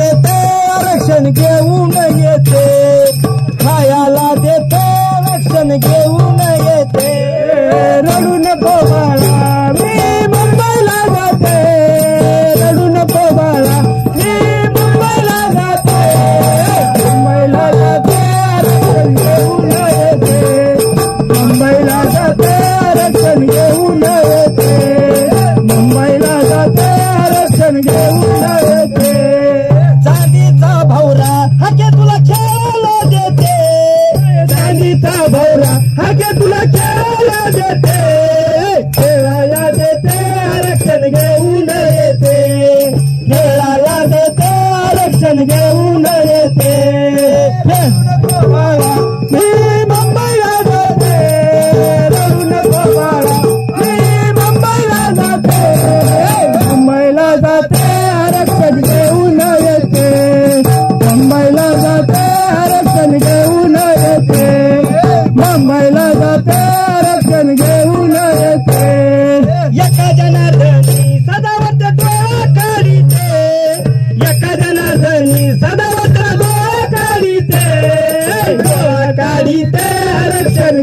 देते आरक्षण घेऊन येते. खायाला देते आरक्षण घेऊन येते. रडून पोवाळा मी मुंबईला जाते. रडून पोवाळा मी मुंबईला जाते. मुंबईला जाते आरक्षण घेऊन येते. मुंबईला जाते आरक्षण घेऊन येते. मुंबईला जाते आरक्षण घेऊन आगे तुला खेळायला देते खेळायला देते आरक्षण घेऊन येते खेळायला देते आरक्षण घेऊन काढी आरक्षण